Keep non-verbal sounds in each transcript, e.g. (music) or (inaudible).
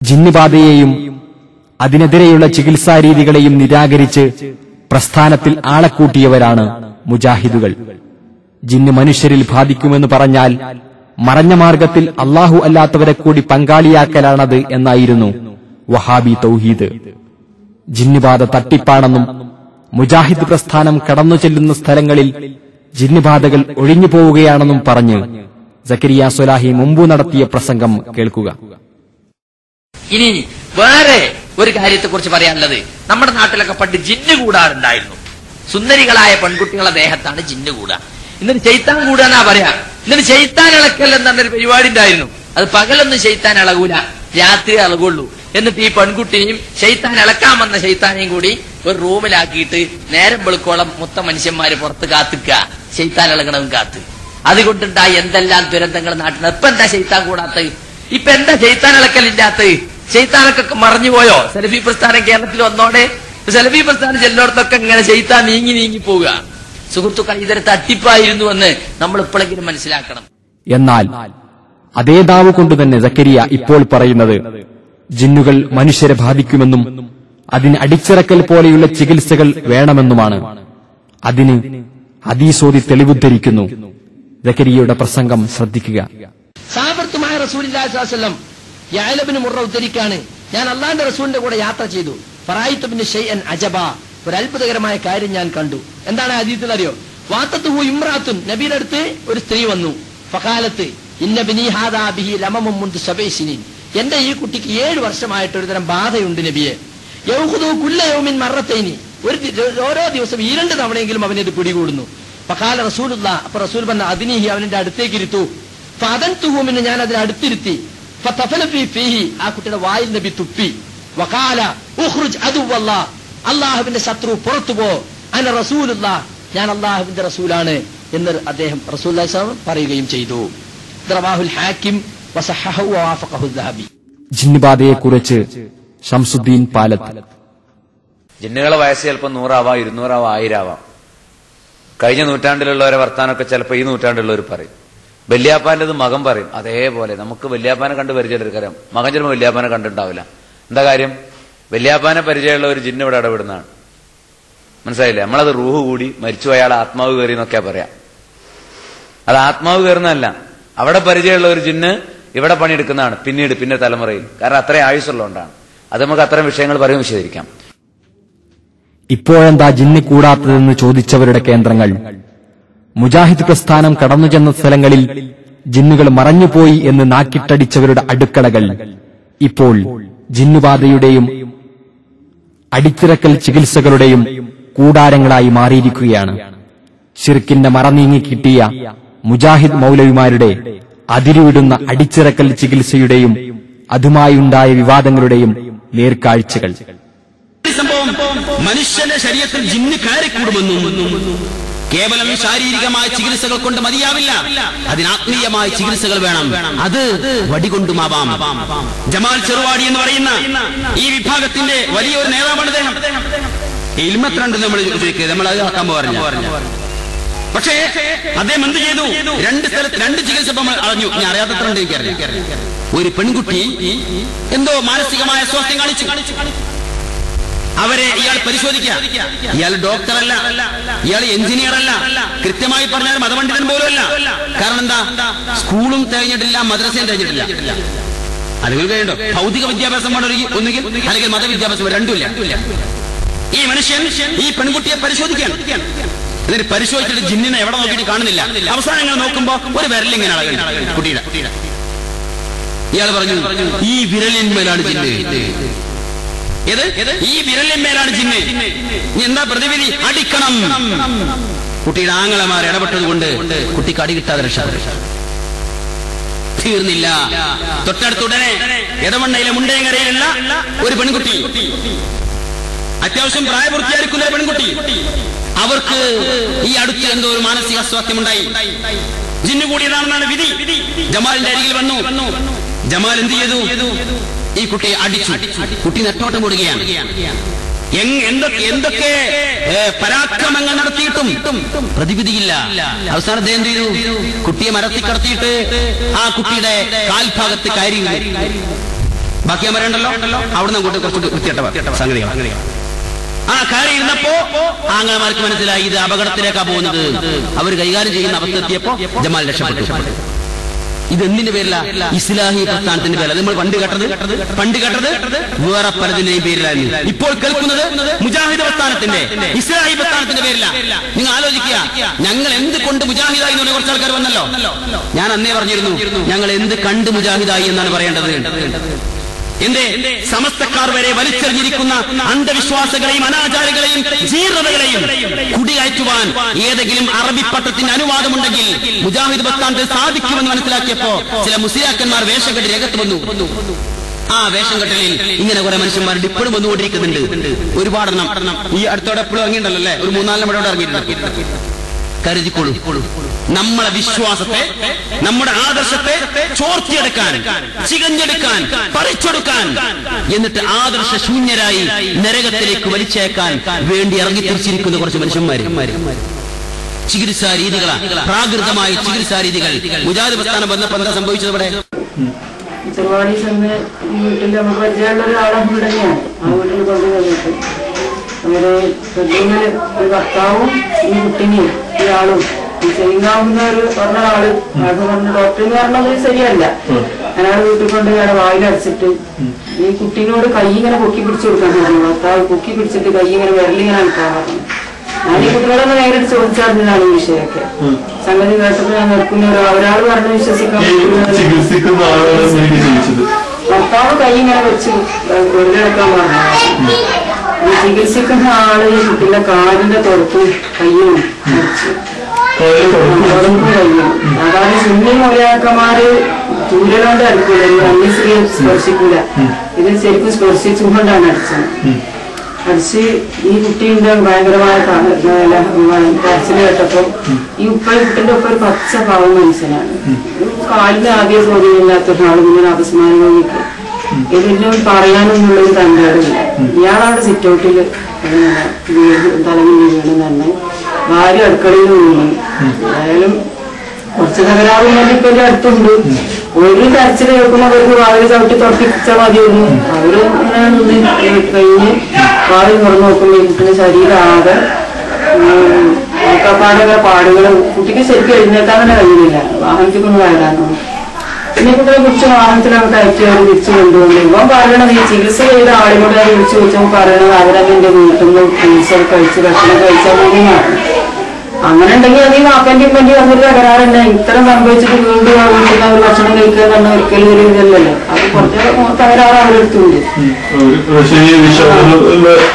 ജിന്നുബാധയെയും അതിനെതിരെയുള്ള ചികിത്സാരീതികളെയും നിരാകരിച്ച് പ്രസ്ഥാനത്തിൽ ആളക്കൂട്ടിയവരാണ് മുജാഹിദുകൾ. ജിന്ന് മനുഷ്യരിൽ ബാധിക്കുമെന്ന് പറഞ്ഞാൽ മറഞ്ഞ മാർഗത്തിൽ അള്ളാഹു അല്ലാത്തവരെ കൂടി പങ്കാളിയാക്കലാണത് എന്നായിരുന്നു വഹാബി തൗഹീദ്. ജിന്നുബാധ തട്ടിപ്പാണെന്നും മുജാഹിദ് പ്രസ്ഥാനം കടന്നു ചെല്ലുന്ന സ്ഥലങ്ങളിൽ ജിന്നുബാധകൾ ഒഴിഞ്ഞു പോവുകയാണെന്നും പറഞ്ഞ് സക്കരിയ സൊലാഹി മുമ്പ് നടത്തിയ പ്രസംഗം കേൾക്കുക. ഇനി വേറെ ഒരു കാര്യത്തെ കുറിച്ച് പറയാനുള്ളത്. നമ്മുടെ നാട്ടിലൊക്കെ പണ്ട് ജിന്ന് കൂടാറുണ്ടായിരുന്നു. സുന്ദരികളായ പെൺകുട്ടികളുടെ ദേഹത്താണ് ജിന്ന് കൂടുക എന്നിട്ട് ചെയ്ത്താൻ കൂടാന്നാ പറയാ. എന്നിട്ട് ചെയ്ത്താൻ ഇളക്കൽ പറഞ്ഞൊരു പരിപാടി ഉണ്ടായിരുന്നു. അത് പകലൊന്നും ചെയ്ത്താൻ ഇളകൂല. രാത്രി ഇളകുള്ളൂ. എന്നിട്ട് ഈ പെൺകുട്ടിയും ചെയ്ത്താൻ ഇളക്കാൻ വന്ന ചെയ്ത്താനെയും കൂടി ഒരു റൂമിലാക്കിയിട്ട് നേരം വെളുക്കോളം മൊത്തം മനുഷ്യന്മാര് പുറത്ത് കാത്തുക്ക. ചെയ്ത്താൻ ഇളകണവും കാത്ത്. അതുകൊണ്ടുണ്ടായ എന്തെല്ലാം ദുരന്തങ്ങൾ നാട്ടിൽ ഇപ്പൊ എന്താ ചെയ്ത്താൻ കൂടാത്തത്? ഇപ്പൊ എന്താ ചെയ്ത്താൻ ഇളക്കലില്ലാത്തത് ചെയ്ത്താനൊക്കെ മറഞ്ഞുപോയോ? സെലഫി പ്രസ്ഥാനം കേരളത്തിൽ വന്നോടെ. സെലഫി പ്രസ്ഥാനം ചെല്ലോടത്തൊക്കെ ഇങ്ങനെ ചെയ്ത്താൻ നീങ്ങി നീങ്ങി പോവുക. സുഹൃത്തുക്കൾ ഇതൊരു തട്ടിപ്പായിരുന്നു എന്ന് നമ്മൾ ഇപ്പോഴെങ്കിലും മനസ്സിലാക്കണം. എന്നാൽ അതേ ദാവ് കൊണ്ട് തന്നെ സക്കരിയ ഇപ്പോൾ പറയുന്നത് ജിന്നുകൾ മനുഷ്യരെ ബാധിക്കുമെന്നും അതിന് അടിച്ചിറക്കൽ പോലെയുള്ള ചികിത്സകൾ വേണമെന്നുമാണ്. അതിന് അതീസോതി തെളിവുദ്ധരിക്കുന്നു. ജക്കരിയയുടെ പ്രസംഗം ശ്രദ്ധിക്കുക. സാബർത്തുമായ റസൂലില്ലാസ്ലം യാലബിന് മുറ ഉദ്ധരിക്കാണ്. ഞാൻ അള്ളാന്റെ റസൂലിന്റെ കൂടെ യാത്ര ചെയ്തു. ഫറായിത്തബിന് ഷെയ്യൻ അജബ. ഒരു അത്ഭുതകരമായ കാര്യം ഞാൻ കണ്ടു. എന്താണ് അതീത്തിൽ അറിയോ വാത്തത്ത് ഹു ഇമ്രാത്തുൻ നബിയുടെ അടുത്ത് ഒരു സ്ത്രീ വന്നു. ഫകാലത്ത് ഇന്നബിനി എന്റെ ഈ കുട്ടിക്ക് ഏഴ് വർഷമായിട്ട് ഒരുതരം ബാധയുണ്ട് നബിയെ. യൗഹുദു കുല്ല യൗമിൻ മറത്തൈനി. ഒരു ഓരോ ദിവസം ഈ രണ്ട് തവണയെങ്കിലും അവനത് പിടികൂടുന്നു. പകാല റസൂലുള്ള. അപ്പൊ റസൂൽ പറഞ്ഞ അതിനീഹി അവന്റെ അടുത്തേക്ക് ഇരുത്തു. ഫതൻ തുഹുമിന് ഞാൻ അതിനെ അടുത്തിരുത്തി. ഫതഫല ഫീ ഫീഹി ആ കുട്ടിയുടെ വായിൽ നബി തുപ്പി. വകാല ഉഖ്റുജ് അദുവല്ല അള്ളാഹുവിന്റെ ശത്രു പുറത്തു പോ. അന റസൂലുള്ള ഞാൻ അള്ളാഹുവിന്റെ റസൂലാണ് എന്ന് അദ്ദേഹം റസൂൽ പറയുകയും ചെയ്തു. ഹാക്കിം ജിന്നുബാധയെക്കുറിച്ച് ഷംസുദ്ദീൻ പാലത്ത്. ജിന്നുകളെ വയസ്സ് ചിലപ്പോൾ നൂറാവാം ഇരുന്നൂറാവാം ആയിരാവാം. കഴിഞ്ഞ നൂറ്റാണ്ടിലുള്ളവരെ വർത്താനൊക്കെ ചിലപ്പോൾ ഈ നൂറ്റാണ്ടിലുള്ളവർ പറയും. വല്യാപ്പാന്റെത് മകൻ പറയും അതേപോലെ നമുക്ക് വല്യാപ്പാനെ കണ്ട് പരിചയമെടുക്കറിയാം മകൻ ചിലപ്പോൾ വല്യാപ്പാനെ കണ്ടിട്ടുണ്ടാവില്ല. എന്താ കാര്യം? വല്യാപ്പാനെ പരിചയമുള്ള ഒരു ജിന്ന് ഇവിടെ ഇടപെടുന്നതാണ്. മനസ്സിലായില്ലേ? നമ്മളത് റൂഹ് കൂടി മരിച്ചു അയാൾ ആത്മാവ് കയറി എന്നൊക്കെ പറയാം. അത് ആത്മാവ് കയറുന്നതല്ല. അവിടെ പരിചയമുള്ള ഒരു ജിന്ന് ഇവിടെ പണിയെടുക്കുന്നതാണ് പിന്നീട് പിന്നെ തലമുറയിൽ. കാരണം അത്രയും ആയുസുള്ളതുകൊണ്ടാണ് അത് നമുക്ക് അത്തരം വിഷയങ്ങൾ പറയും വിശദീകരിക്കാം. ഇപ്പോഴെന്താ ജിന്നി കൂടാത്തതെന്ന് ചോദിച്ചവരുടെ കേന്ദ്രങ്ങൾ? മുജാഹിദ് പ്രസ്ഥാനം കടന്നുചെന്ന സ്ഥലങ്ങളിൽ ജിന്നുകൾ മറഞ്ഞുപോയി എന്ന് നാക്കിട്ടടിച്ചവരുടെ അടുക്കളകൾ. ഇപ്പോൾ ജിന്നുബാധയുടെയും അടിച്ചിറക്കൽ ചികിത്സകളുടെയും കൂടാരങ്ങളായി മാറിയിരിക്കുകയാണ്. ഷിർക്കിന്റെ മറനീങ്ങി കിട്ടിയ മുജാഹിദ് മൗലവിമാരുടെ അതിരുവിടുന്ന അടിച്ചിറക്കൽ ചികിത്സയുടെയും അതുമായുണ്ടായ വിവാദങ്ങളുടെയും നേർക്കാഴ്ചകൾ. സംഭവം മനുഷ്യന്റെ ശരീരത്തിൽ ജിന്ന് കയറിക്കൂടുമെന്നും കേവലം ശാരീരികമായ ചികിത്സകൾ കൊണ്ട് മതിയാവില്ല. അതിനാത്മീയമായ ചികിത്സകൾ വേണം. അത് വടികൊണ്ടുമാവാം. ജമാൽ ചെറുവാടി എന്ന് പറയുന്ന ഈ വിഭാഗത്തിന്റെ വലിയൊരു നേതാവാണ് അദ്ദേഹം. നമ്മൾ നമ്മൾ അത് ആക്കാൻ പറഞ്ഞു പക്ഷേ അദ്ദേഹം എന്ത് ചെയ്തു? രണ്ട് സ്ഥലത്ത് രണ്ട് ചികിത്സ അറിഞ്ഞു. ഞാൻ അറിയാത്തത്ര എനിക്കറിയാം ഒരു പെൺകുട്ടി എന്തോ മാനസികമായ സ്വാസ്ഥ്യം കാണിച്ചു. അവരെ ഇയാൾ പരിശോധിക്കുക. ഇയാൾ ഡോക്ടറല്ല. ഇയാൾ എഞ്ചിനീയർ അല്ല കൃത്യമായി പറഞ്ഞാൽ മതപണ്ഡിതൻ പോലും അല്ല കാരണം എന്താ? സ്കൂളും തികഞ്ഞിട്ടില്ല മദ്രസയും തികഞ്ഞിട്ടില്ല അല്ലെങ്കിൽ കഴിയണ്ടോ? ഭൗതിക വിദ്യാഭ്യാസം ഒന്നുകിൽ അല്ലെങ്കിൽ മതവിദ്യാഭ്യാസം രണ്ടുമില്ല. ഈ മനുഷ്യൻ ഈ പെൺകുട്ടിയെ പരിശോധിക്കാൻ എന്നിട്ട് പരിശോധിച്ചിട്ട് ജിന്നിനെ എവിടെ നോക്കിയിട്ട് കാണുന്നില്ല. അവസാനം ഇങ്ങനെ നോക്കുമ്പോ ഒരു വിരലിങ്ങനെ കുട്ടിയുടെ. ഇയാൾ പറഞ്ഞു ഈ വിരലിന്മേലാണ് ജിന്ന്. ഏത്? ഈ വിരലിന്മേലാണ് ജിന്ന്. ഇനി എന്താ പ്രതിവിധി? അടിക്കണം. കുട്ടിയുടെ ആങ്ങളമാർ ഇടപെട്ടത് കൊണ്ട് കുട്ടിക്ക് അടി കിട്ടാതെ രക്ഷപ്പെട്ടു. തീർന്നില്ല. തൊട്ടടുത്തുടനെ ഇടമണ്ണയിലെ മുണ്ടയങ്കരയിലുള്ള ഒരു പെൺകുട്ടി. അത്യാവശ്യം പ്രായപൂർത്തിയായിരിക്കുന്ന ഒരു പെൺകുട്ടി. അവർക്ക് ഈ അടുത്ത് എന്തോ ഒരു മാനസിക അസ്വാസ്ഥ്യം അസ്വാസ്ഥ്യമുണ്ടായി ജിന്നു കൂടിയതാണെന്നാണ് വിധി. ജമാലിന്റെ അരികിൽ വന്നു. ജമാൽ എന്ത് ചെയ്തു? ഈ കുട്ടിയെ അടിച്ചു. കുട്ടി നെട്ടോട്ടം എങ്- എന്തൊക്കെ പരാക്രമങ്ങൾ നടത്തിയിട്ടും പ്രതിവിധിയില്ല. അവസാനം അദ്ദേഹം ചെയ്തു? കുട്ടിയെ മരത്തി കടത്തിയിട്ട് ആ കുട്ടിയുടെ കാൽഭാഗത്ത് കയറി ബാക്കി മരണ്ടല്ലോ പറയണ്ടല്ലോ അങ്ങോട്ട് കുറച്ച് വൃത്തിയട്ട സംഗതികൾ. ആ കയറി ഇരുന്നപ്പോ ആങ്ങളമാർക്ക് മനസ്സിലായി ഇത് അപകടത്തിലേക്കാ പോകുന്നത്. അവർ കൈകാര്യം ചെയ്യുന്ന അവസ്ഥ എത്തിയപ്പോ ജമാൽ രക്ഷപ്പെട്ടു. ഇത് എന്തിന്റെ പേരില? ഇസ്ലാഹി പ്രസ്ഥാനത്തിന്റെ പേരില. നമ്മൾ പണ്ട് കേട്ടത്? പണ്ട് കേട്ടത്? വേറെ പലതിന്റെയും പേരിലായിരുന്നു. ഇപ്പോൾ കേൾക്കുന്നത് മുജാഹിദ് പ്രസ്ഥാനത്തിന്റെ ഇസ്ലാഹി പ്രസ്ഥാനത്തിന്റെ പേരില. നിങ്ങൾ ആലോചിക്കുക. ഞങ്ങൾ എന്ത് കൊണ്ട് മുജാഹിദായി എന്ന് കുറച്ച് ആൾക്കാർ വന്നല്ലോ? ഞാൻ അന്നേ പറഞ്ഞിരുന്നു ഞങ്ങൾ എന്ത് കണ്ട് മുജാഹിദായി എന്നാണ് പറയേണ്ടത്. എന്റെ സമസ്തക്കാർ വരെ വലിച്ചെറിഞ്ഞിരിക്കുന്ന അന്ധവിശ്വാസങ്ങളെയും അനാചാരങ്ങളെയും ജീർണതകളെയും കുടികയറ്റുവാൻ ഏതെങ്കിലും അറബി പട്ടത്തിന് അനുവാദമുണ്ടെങ്കിൽ മുജാഹിദ് ബസ്താന്റെ സാധിക്കുമെന്ന് മനസ്സിലാക്കിയപ്പോ ചില മുസ്ലിയാക്കന്മാർ വേഷം കെട്ടി രംഗത്ത് വന്നു. ആ വേഷം കെട്ടലിൽ ഇങ്ങനെ കുറെ മനുഷ്യന്മാർ ഇപ്പോഴും വന്നുകൊണ്ടിരിക്കുന്നുണ്ട്. ഒരുപാടെണ്ണം. ഈ അടുത്തോടെ എപ്പോഴും ഇറങ്ങിയിട്ടുണ്ടല്ലോ അല്ലേ? ഒരു മൂന്നാലെണ്ണം ഇറങ്ങിയിട്ടുണ്ട്. കരുതിക്കൊള്ളൂ. നമ്മളെ വിശ്വാസത്തെ നമ്മുടെ ആദർശത്തെ ചോർത്തിയെടുക്കാൻ ചികഞ്ഞെടുക്കാൻ പറിച്ചെടുക്കാൻ എന്നിട്ട് ആദർശ ശൂന്യരായി നരകത്തിലേക്ക് വലിച്ചേക്കാൻ വേണ്ടി ഇറങ്ങി തിരിച്ചിരിക്കുന്ന കുറച്ച് മനുഷ്യന്മാര്. ചികിത്സാ രീതികളാണ് പ്രാകൃതമായ ചികിത്സാ രീതികൾ. മുജാദ് പ്രസ്ഥാനം വന്നപ്പോ എന്താ സംഭവിച്ചത് ഇവിടെ? ഭർത്താവും ഈ കുട്ടിനെയും ആളും ഈ ചെയ്യുന്നാവുന്ന ഒരു പറഞ്ഞ ആൾ ആൾക്ക് പറഞ്ഞ ഡോക്ടർ എന്ന് പറഞ്ഞത് ശരിയല്ല. അയാൾ വീട്ടിൽ കൊണ്ട് അയാളെ വായിലടിച്ചിട്ട് ഈ കുട്ടീനോട് കൈ ഇങ്ങനെ പൊക്കി പിടിച്ചു കൊടുക്കാൻ പറഞ്ഞു ഭർത്താവ് പൊക്കി പിടിച്ചിട്ട് കൈ ഇങ്ങനെ വിരലിങ്ങനെ അനക്കാൻ പറഞ്ഞു. ഞാൻ ഈ കുട്ടികളൊന്ന് നേരിട്ട് ചോദിച്ചറിഞ്ഞതാണ് ഈ വിഷയമൊക്കെ. സംഗതി കേട്ടപ്പോൾ ഞാൻ നിൽക്കുന്ന ഒരാൾ പറഞ്ഞ് വിശ്വസിക്കാൻ (laughs) ഭർത്താവ് കൈ ഇങ്ങനെ വെച്ച് വെറുതെടുക്കാൻ പറഞ്ഞു ഈ ചികിത്സിക്കുന്ന ആൾ കുട്ടിന്റെ കാലിന്റെ തുറപ്പ് കയ്യും തുറപ്പ് കയ്യും. അതാണ് സുന്നി മൊഴിയാക്കന്മാര് ചൂരലോണ്ട് അടുക്കൂല അന്യസ്ത്രീയെ സ്പർശിക്കൂല. ഇത് ശരിക്കും സ്പർശിച്ചുകൊണ്ടാണ് അടിച്ചത്. അടിച്ച് ഈ കുട്ടീന്റെ ഭയങ്കരമായ കരച്ചിൽ കേട്ടപ്പോ ഈ ഉപ്പ കുട്ടിന്റെ ഒപ്പം ഒരു പച്ച പാവം മനുഷ്യനാണ്. കാലിന് ആദ്യം സ്വാധീനമില്ലാത്ത ഒരാൾ ഇങ്ങനെ അപസ്മാരം നോക്കി പറയാനൊന്നുള്ളൊരു പറയാനൊന്നുള്ള ഒരു ഇയാളവിടെ സിറ്റൗട്ടിൽ തലമില്ലി വീണ് തന്നെ. ഭാര്യ അടുക്കളയിൽ വീണു. ഏതായാലും കുറച്ച് തകരാറും ഇപ്പൊ എന്റെ അടുത്തുണ്ട്. ഒരു കരച്ചിൽ കേൾക്കുമ്പോ അവർക്ക് വാതിൽ ചവിട്ടി തുറപ്പിച്ചാൽ മതിയായിരുന്നു. അവർ ഇങ്ങനെ കഴിഞ്ഞ് വാതിൽ തുറന്നു നോക്കുമ്പോ ഈ ശരീരമാകെ ശരീരം പാടൊക്കെ പാടുകൾ കുട്ടിക്ക് ശരിക്കും എഴുന്നേക്കാൻ തന്നെ കഴിയുന്നില്ല. വാഹനത്തിൽ കൊണ്ട് വരാനോ പിന്നെ കുറച്ച് വാഹനത്തിലൊക്കെ കയറ്റി അവർ തിരിച്ചു കൊണ്ടുവന്നു. ഇവൻ പറയണത് ഈ ചികിത്സ ചെയ്ത ആളിനോട് അത് വിളിച്ചു ചോദിച്ചപ്പോൾ പറയണത് അവരതിന്റെ വീട്ടിൽ നിന്ന് ചികിത്സ കഴിച്ച് ഭക്ഷണം കഴിച്ചാൽ മതി. അങ്ങനെ ഉണ്ടെങ്കിൽ അത് ഈ വാപ്പന്റെ വേണ്ടി വന്നൊരു തകരാറുണ്ട്. ഇത്തരം സംഭവിച്ചിട്ട് വീണ്ടും ആ വീട്ടിൽ അവർ ഭക്ഷണം കഴിക്കുക എന്ന് ഒരിക്കലും ഒരു ഇതല്ലല്ലോ. അത് കുറച്ച് തകരാറ് അവരെടുത്തുണ്ട്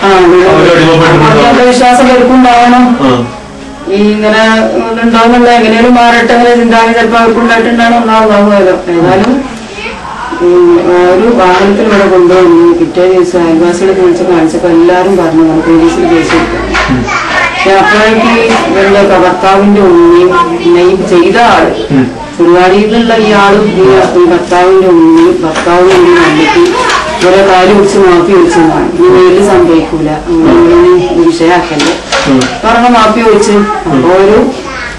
ആ അന്ധവിശ്വാസം വിശ്വാസം എടുക്കുണ്ടാവണം ഈ ഇങ്ങനെ ഉണ്ടാവുന്നുള്ള എങ്ങനെയാലും മാറട്ടെ അങ്ങനെ ചിന്താഗതി ചിലപ്പോൾ അവർക്ക് ഉണ്ടായിട്ടുണ്ടാണ് ഒന്നാവുമല്ലോ ഏതായാലും ഒരു വാഹനത്തിൽ ഇവിടെ കൊണ്ടുവന്നു പിറ്റേ ദിവസം അയൽവാസികളെ വിളിച്ച് കാണിച്ചപ്പോൾ എല്ലാവരും പറഞ്ഞു നമുക്ക് പോലീസിൽ കേസ് കൊടുക്കാം പക്ഷെ അപ്പോഴേക്ക് ഇവരുടെ ഭർത്താവിന്റെ ഉമ്മയും പിന്നെ ഈ ചെയ്ത ആൾ ചുരുവാടിയിലുള്ള ഈ ആളും ഈ ഭർത്താവിന്റെ ഉമ്മയും ഭർത്താവിന്റെ ഉമ്മയും കണ്ടിട്ട് ഇവരെ കാൽ പിടിച്ച് മാപ്പി വെച്ചതാണ് ഇനി വെയിൽ സംഭവിക്കൂല. അങ്ങനെ വിഷയാക്കല്ലേ പറഞ്ഞ മാപ്പി വെച്ച് അപ്പൊ ഒരു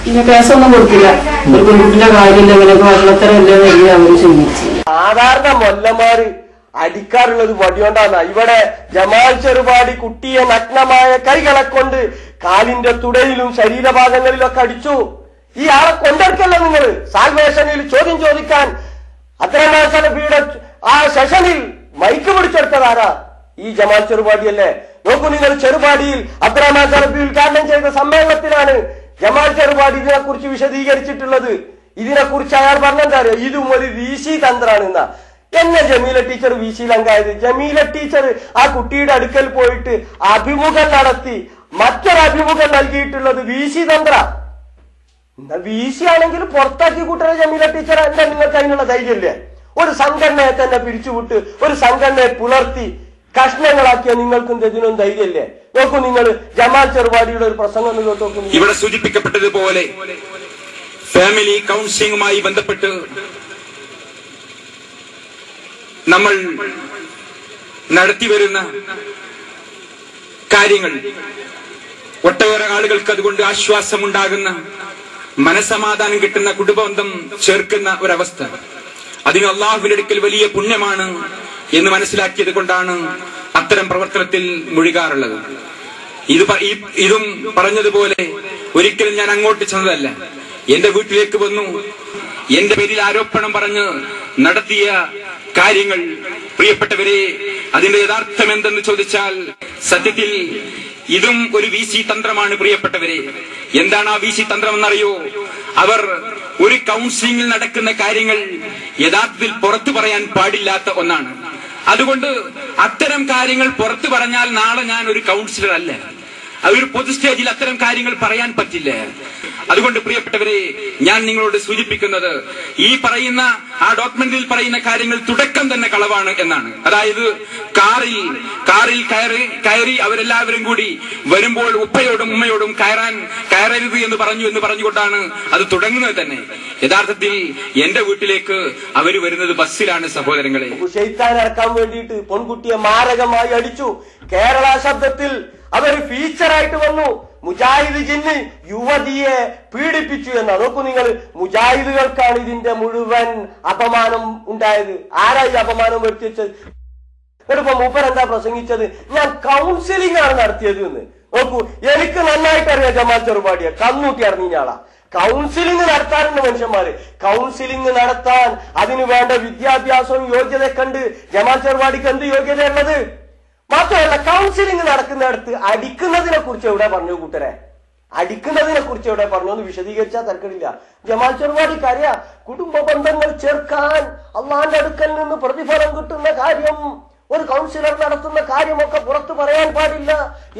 പിന്നെ കേസൊന്നും കൊടുത്തില്ല ഒരു പെൺകുട്ടിന്റെ കാര്യമില്ല ഇങ്ങനെയൊക്കെ വള്ളത്തരല്ലേ എന്ന് അവർ ചിന്തിച്ചു സാധാരണ മൊല്ലമാര് അടിക്കാറുള്ളത് വടിയോണ്ടാണ് ഇവിടെ ജമാൽ ചെറുപാടി കുട്ടിയെ നഗ്നമായ കൈകളെ കൊണ്ട് കാലിന്റെ തുടയിലും ശരീരഭാഗങ്ങളിലും ഒക്കെ അടിച്ചു. ഈ ആളെ കൊണ്ടെടുക്കല്ല നിങ്ങൾ സാൽവേഷനിൽ ചോദ്യം ചോദിക്കാൻ അത്രമാസന പീഡ ആ സെഷനിൽ മൈക്ക് പിടിച്ചെടുത്തതാരാ? ഈ ജമാൽ ചെറുപാടിയല്ലേ? നോക്കൂ നിങ്ങൾ ചെറുപാടിയിൽ അബ്ദുറഹ്മാൻ ഉദ്ഘാടനം ചെയ്ത സമ്മേളനത്തിലാണ് ജമാൽ ചെറുപാടി ഇതിനെക്കുറിച്ച് വിശദീകരിച്ചിട്ടുള്ളത്. ഇതിനെക്കുറിച്ച് അയാൾ പറഞ്ഞെന്താ അറിയാം? ഇതും ഒരു വീശി തന്ത്രമാണ് എന്നാ. എന്നെ ജമീല ടീച്ചർ വീശിയിലങ്കായത് ജമീല ടീച്ചർ ആ കുട്ടിയുടെ അടുക്കൽ പോയിട്ട് അഭിമുഖം നടത്തി മറ്റൊരു അഭിമുഖം നൽകിയിട്ടുള്ളത് വീശി തന്ത്ര. എന്നാ വീശി ആണെങ്കിൽ പുറത്താക്കി കൂട്ടുന്ന ജമീല ടീച്ചർ. എന്താ നിങ്ങൾക്ക് അതിനുള്ള ധൈര്യമില്ലേ? ഒരു സംഘടനയെ തന്നെ പിരിച്ചുവിട്ട് ഒരു സംഘടനയെ പുലർത്തി കഷ്ണങ്ങളാക്കിയ നിങ്ങൾക്കും ഇതിനൊന്നും ധൈര്യമല്ലേ? നോക്കൂ നിങ്ങൾ ജമാൽ ചെറുപാടിയുടെ ഒരു പ്രസംഗം നോക്കൂ ഇവിടെ സൂചിപ്പിക്കപ്പെട്ടതുപോലെ ഫാമിലി കൗൺസിലിംഗുമായി ബന്ധപ്പെട്ട് നമ്മൾ നടത്തിവരുന്ന കാര്യങ്ങൾ ഒട്ടേറെ ആളുകൾക്ക് അതുകൊണ്ട് ആശ്വാസമുണ്ടാകുന്ന മനസമാധാനം കിട്ടുന്ന കുടുംബബന്ധം ചേർക്കുന്ന ഒരവസ്ഥ. അതിന് അള്ളാഹുവിനെടുക്കൽ വലിയ പുണ്യമാണ് എന്ന് മനസ്സിലാക്കിയത് കൊണ്ടാണ് അത്തരം പ്രവർത്തനത്തിൽ മുഴുകാറുള്ളത്. ഇത് ഇതും പറഞ്ഞതുപോലെ ഒരിക്കലും ഞാൻ അങ്ങോട്ട് ചെന്നതല്ല. എന്റെ വീട്ടിലേക്ക് വന്നു. എന്റെ പേരിൽ ആരോപണം പറഞ്ഞ് നടത്തിയ കാര്യങ്ങൾ പ്രിയപ്പെട്ടവരെ അതിന്റെ യഥാർത്ഥം എന്തെന്ന് ചോദിച്ചാൽ സത്യത്തിൽ ഇതും ഒരു വി സി തന്ത്രമാണ് പ്രിയപ്പെട്ടവരെ. എന്താണ് ആ വി സി തന്ത്രം എന്നറിയോ അവർ ഒരു കൗൺസിലിംഗിൽ നടക്കുന്ന കാര്യങ്ങൾ യഥാർത്ഥത്തിൽ പുറത്തു പറയാൻ പാടില്ലാത്ത ഒന്നാണ്. അതുകൊണ്ട് അത്തരം കാര്യങ്ങൾ പുറത്തു പറഞ്ഞാൽ നാളെ ഞാൻ ഒരു കൗൺസിലർ അല്ല? അതൊരു പൊതു സ്റ്റേജിൽ അത്തരം കാര്യങ്ങൾ പറയാൻ പറ്റില്ല. അതുകൊണ്ട് പ്രിയപ്പെട്ടവരെ ഞാൻ നിങ്ങളോട് സൂചിപ്പിക്കുന്നത് ഈ പറയുന്ന ആ ഡോക്യുമെന്റിൽ പറയുന്ന കാര്യങ്ങൾ തുടക്കം തന്നെ കളവാണ് എന്നാണ്. അതായത് കാറിൽ കാറിൽ കയറി കയറി അവരെല്ലാവരും കൂടി വരുമ്പോൾ ഉപ്പയോടും ഉമ്മയോടും കയറാൻ കയറരുത് എന്ന് പറഞ്ഞു എന്ന് പറഞ്ഞുകൊണ്ടാണ് അത് തുടങ്ങുന്നത് തന്നെ. യഥാർത്ഥത്തിൽ എന്റെ വീട്ടിലേക്ക് അവർ വരുന്നത് ബസ്സിലാണ് സഹോദരങ്ങളെ. ഇറക്കാൻ വേണ്ടിയിട്ട് പെൺകുട്ടിയെ മാരകമായി അടിച്ചു. കേരള ശബ്ദത്തിൽ അതൊരു ഫീച്ചറായിട്ട് വന്നു. മുജാഹിദ് ജിന്ന് യുവതിയെ പീഡിപ്പിച്ചു എന്ന്. അതൊക്കെ നിങ്ങൾ മുജാഹിദുകൾക്കാണ് ഇതിന്റെ മുഴുവൻ അപമാനം ഉണ്ടായത്. ആരാ ഈ അപമാനം വരുത്തി വെച്ചത് എന്നിട്ടിപ്പോ മൂപ്പർ എന്താ പ്രസംഗിച്ചത്? ഞാൻ കൗൺസിലിംഗ് ആണ് നടത്തിയത് എന്ന്. നോക്കൂ എനിക്ക് നന്നായിട്ട് അറിയാം ജമാൽ ചെറുപാടിയെ. കണ്ണൂട്ടി അറിഞ്ഞാളാ കൗൺസിലിംഗ് നടത്താറുണ്ട് മനുഷ്യന്മാര്. കൗൺസിലിംഗ് നടത്താൻ അതിനു വേണ്ട വിദ്യാഭ്യാസവും യോഗ്യതയൊക്കെ ഉണ്ട്. ജമാൽ ചെറുപാടിക്ക് എന്ത് യോഗ്യതയുള്ളത് മാത്രമല്ല കൗൺസിലിംഗ് നടക്കുന്നിടത്ത് അടിക്കുന്നതിനെ കുറിച്ച് എവിടെ പറഞ്ഞു കൂട്ടരെ? അടിക്കുന്നതിനെ കുറിച്ച് എവിടെ പറഞ്ഞു എന്ന് വിശദീകരിച്ചാൽ തർക്കമില്ല. ജമാൽ ചെറുപാടി കാര്യ. കുടുംബ ബന്ധങ്ങൾ ചേർക്കാൻ അള്ളാന്റെ അടുക്കൽ നിന്ന് പ്രതിഫലം കിട്ടുന്ന കാര്യം ഒരു കൗൺസിലർ നടത്തുന്ന കാര്യമൊക്കെ പുറത്തു പറയാൻ പാടില്ല.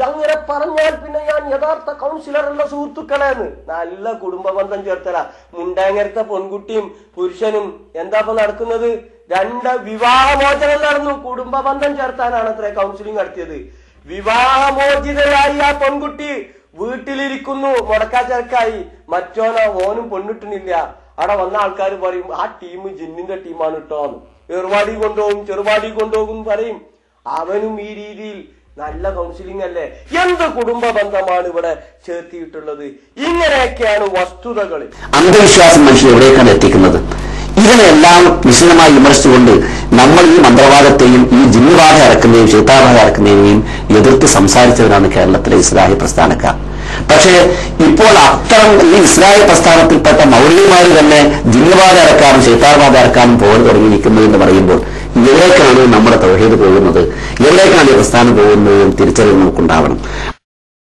അങ്ങനെ പറഞ്ഞാൽ പിന്നെ ഞാൻ യഥാർത്ഥ കൗൺസിലർ അല്ല സുഹൃത്തുക്കളെന്ന് നല്ല കുടുംബ ബന്ധം ചേർത്തല. മുണ്ടാങ്ങരത്തെ പെൺകുട്ടിയും പുരുഷനും എന്താ ഇപ്പൊ നടക്കുന്നത്? രണ്ട് വിവാഹമോചനം നടന്നു കുടുംബ ബന്ധം ചേർത്താനാണ് അത്ര കൗൺസിലിംഗ് നടത്തിയത്. വിവാഹമോചിതരായി ആ പെൺകുട്ടി വീട്ടിലിരിക്കുന്നു. മുടക്കാച്ചരക്കായി മറ്റോനോ ഓനും പെണ്ണിട്ടുന്നില്ല അവിടെ വന്ന ആൾക്കാർ പറയും ആ ടീം ജിന്നിന്റെ ടീമാണ് കേട്ടോന്ന് ഏർവാടി കൊണ്ടുപോകും ചെറുപാടി കൊണ്ടുപോകും പറയും. അവനും ഈ രീതിയിൽ നല്ല കൗൺസിലിംഗ് അല്ലേ? എന്ത് കുടുംബ ബന്ധമാണ് ഇവിടെ ചേർത്തിയിട്ടുള്ളത്? ഇങ്ങനെയൊക്കെയാണ് വസ്തുതകൾ അന്ധവിശ്വാസം മനുഷ്യൻ എവിടേക്കാണ് എത്തിക്കുന്നത്? ഇതിനെല്ലാം വിശദമായി വിമർശിച്ചുകൊണ്ട് നമ്മൾ ഈ മന്ത്രവാദത്തെയും ഈ ജിന്നുബാധ ഇറക്കുന്നതിനെയും ശീതാബാധ ഇറക്കുന്നതിനെയും എതിർത്ത് സംസാരിച്ചവരാണ് കേരളത്തിലെ ഇസ്ലാഹി പ്രസ്ഥാനക്കാർ. പക്ഷേ ഇപ്പോൾ അത്തരം ഈ ഇസ്രായേൽ പ്രസ്ഥാനത്തിൽപ്പെട്ട മൗലികമാർ തന്നെ ജിന്നുബാധ ഇറക്കാനും ശീതാബാധ ഇറക്കാനും പോകാൻ തുടങ്ങിയിരിക്കുന്നു എന്ന് പറയുമ്പോൾ എവിടേക്കാണ് നമ്മുടെ തൊഴിൽ പോകുന്നത്. എവിടേക്കാണ് ഈ പ്രസ്ഥാനം പോകുന്നത് തിരിച്ചറിവ് നമുക്കുണ്ടാവണം.